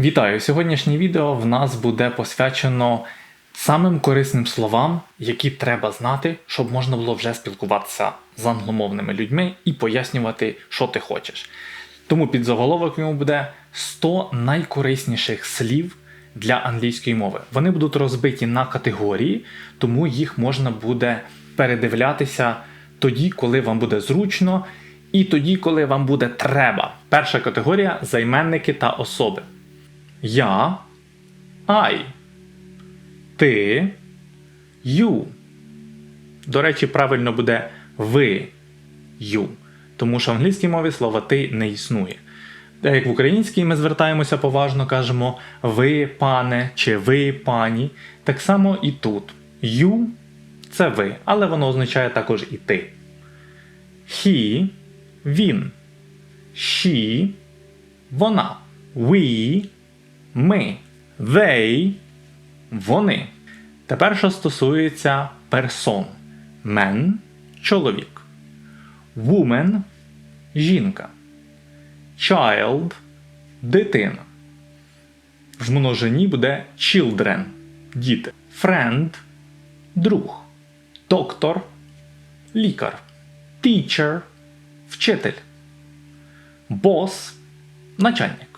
Вітаю! Сьогоднішнє відео в нас буде посвячено самим корисним словам, які треба знати, щоб можна було вже спілкуватися з англомовними людьми і пояснювати, що ти хочеш. Тому під заголовок йому буде 100 найкорисніших слів для англійської мови. Вони будуть розбиті на категорії, тому їх можна буде передивлятися тоді, коли вам буде зручно, і тоді, коли вам буде треба. Перша категорія займенники та особи. Я, I. Ти, you. До речі, правильно буде ви, you. Тому що в англійській мові слово ти не існує. Та Як в українській ми звертаємося поважно, кажемо ви, пане чи ви, пані. Так само і тут. You це ви, але воно означає також і ти. He він. She вона. We ми. They вони. Тепер, що стосується персон. Men чоловік. Woman жінка. Child дитина. В множині буде children діти. Friend друг. Доктор лікар. Teacher вчитель. Бос начальник.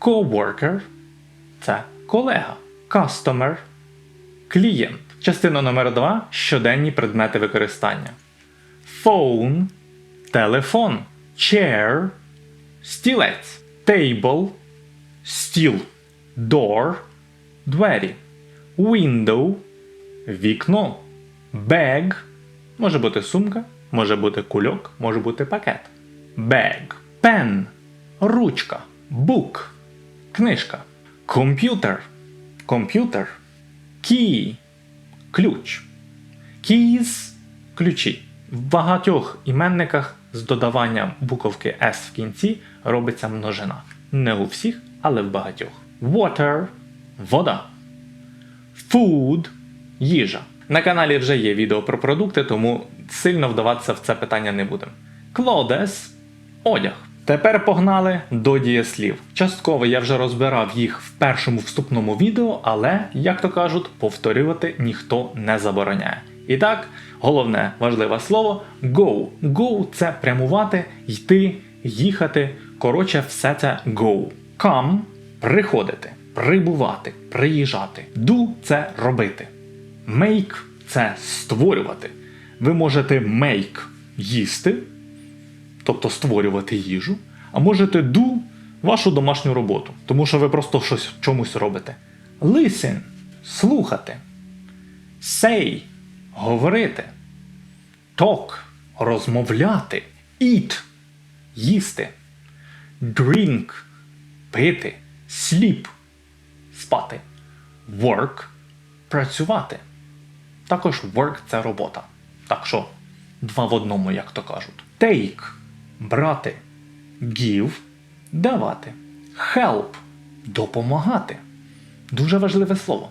Coworker – це колега. Customer – клієнт. Частина номер 2 щоденні предмети використання. Phone – телефон. Chair – стілець. Table – стіл. Door – двері. Window – вікно. Bag – може бути сумка, може бути кульок, може бути пакет. Bag. Pen – ручка. Book – книжка. Комп'ютер – комп'ютер. Key – ключ. Keys – ключі. В багатьох іменниках з додаванням буковки S в кінці робиться множина. Не у всіх, але в багатьох. Water – вода. Food – їжа. На каналі вже є відео про продукти, тому сильно вдаватися в це питання не будемо. Clothes – одяг. Тепер погнали до дієслів. Частково я вже розбирав їх в першому вступному відео, але, як то кажуть, повторювати ніхто не забороняє. І так, головне важливе слово go. Go це прямувати, йти, їхати. Коротше, все це go. Come приходити, прибувати, приїжджати. Do це робити. Make це створювати. Ви можете make їсти, тобто створювати їжу, а можете do вашу домашню роботу, тому що ви просто щось чомусь робите. Listen слухати. Say говорити. Talk розмовляти. Eat їсти. Drink пити. Sleep спати. Work працювати. Також work це робота. Так що, два в одному, як то кажуть. Take брати. Give давати. Help допомагати. Дуже важливе слово.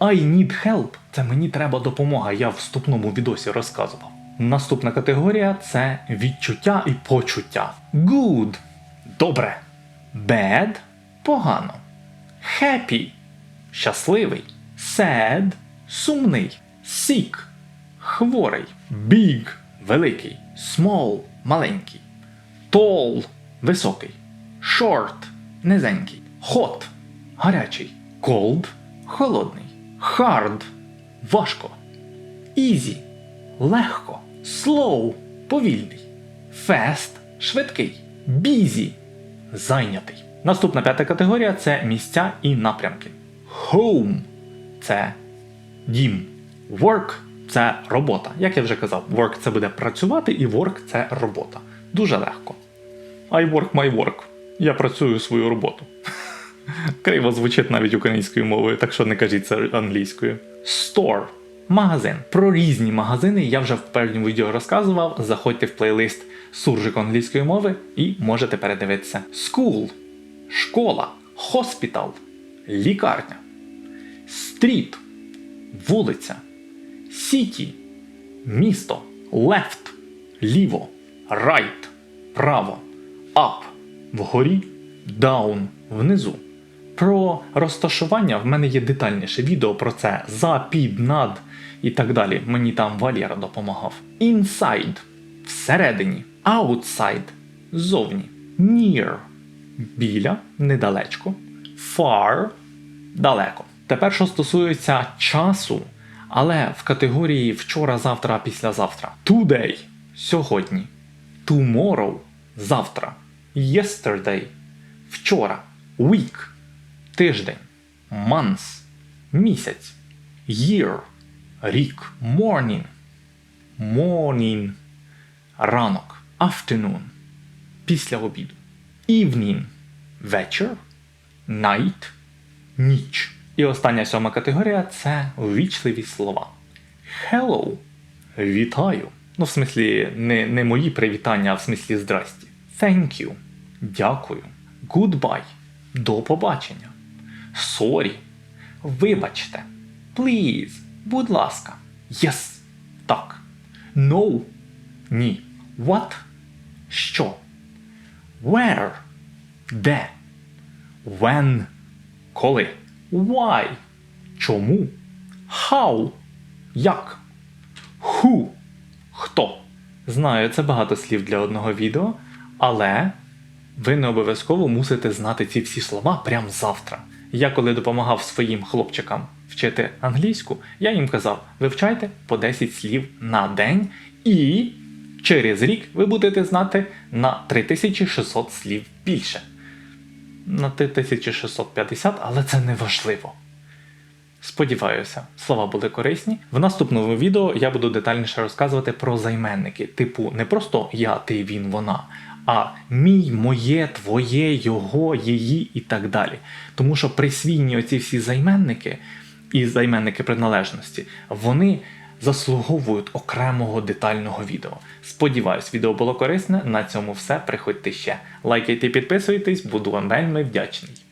I need help це мені треба допомога. Я в вступному відосі розказував. Наступна категорія це відчуття і почуття. Good добре. Bad погано. Happy щасливий. Sad сумний. Sick хворий. Big великий. Small маленький. Tall високий. Short низенький. Hot гарячий. Cold холодний. Hard важко. Easy легко. Slow повільний. Fast швидкий. Busy зайнятий. Наступна п'ята категорія це місця і напрямки. Home це дім. Work це робота. Як я вже казав, work це буде працювати, і work це робота. Дуже легко. I work my work. Я працюю свою роботу. Криво звучить навіть українською мовою, так що не кажіть це англійською. Store магазин. Про різні магазини я вже в першому відео розказував. Заходьте в плейлист суржик англійської мови і можете передивитися. School школа, hospital лікарня. Стріт вулиця. City місто. Left ліво. Right право. Up вгорі. Down внизу. Про розташування в мене є детальніше відео про це за, під, над і так далі. Мені там Валєра допомагав. Inside всередині. Outside ззовні. Near біля, недалечко. Far далеко. Тепер, що стосується часу, але в категорії вчора, завтра, післязавтра. Today сьогодні. Tomorrow завтра. Yesterday вчора. Week тиждень. Month місяць. Year рік. Morning morning ранок. Afternoon після обіду. Evening вечір. Night ніч. І остання сьома категорія це ввічливі слова. Hello вітаю. Ну, в смислі, не, не мої привітання, а в смислі здрасті. Thank you. Дякую. Goodbye. До побачення. Sorry. Вибачте. Please. Будь ласка. Yes. Так. No. Ні. What? Що? Where? Де? When? Коли? Why? Чому? How? Як? Who? Хто? Знаю, це багато слів для одного відео, але ви не обов'язково мусите знати ці всі слова прямо завтра. Я коли допомагав своїм хлопчикам вчити англійську, я їм казав: вивчайте по 10 слів на день, і через рік ви будете знати на 3600 слів більше. На 3650, але це не важливо. Сподіваюся, слова були корисні. В наступному відео я буду детальніше розказувати про займенники, типу не просто я, ти, він, вона, а мій, моє, твоє, його, її і так далі. Тому що присвійні оці всі займенники і займенники приналежності, вони заслуговують окремого детального відео. Сподіваюсь, відео було корисне. На цьому все. Приходьте ще. Лайкайте, підписуйтесь, буду вам вельми вдячний.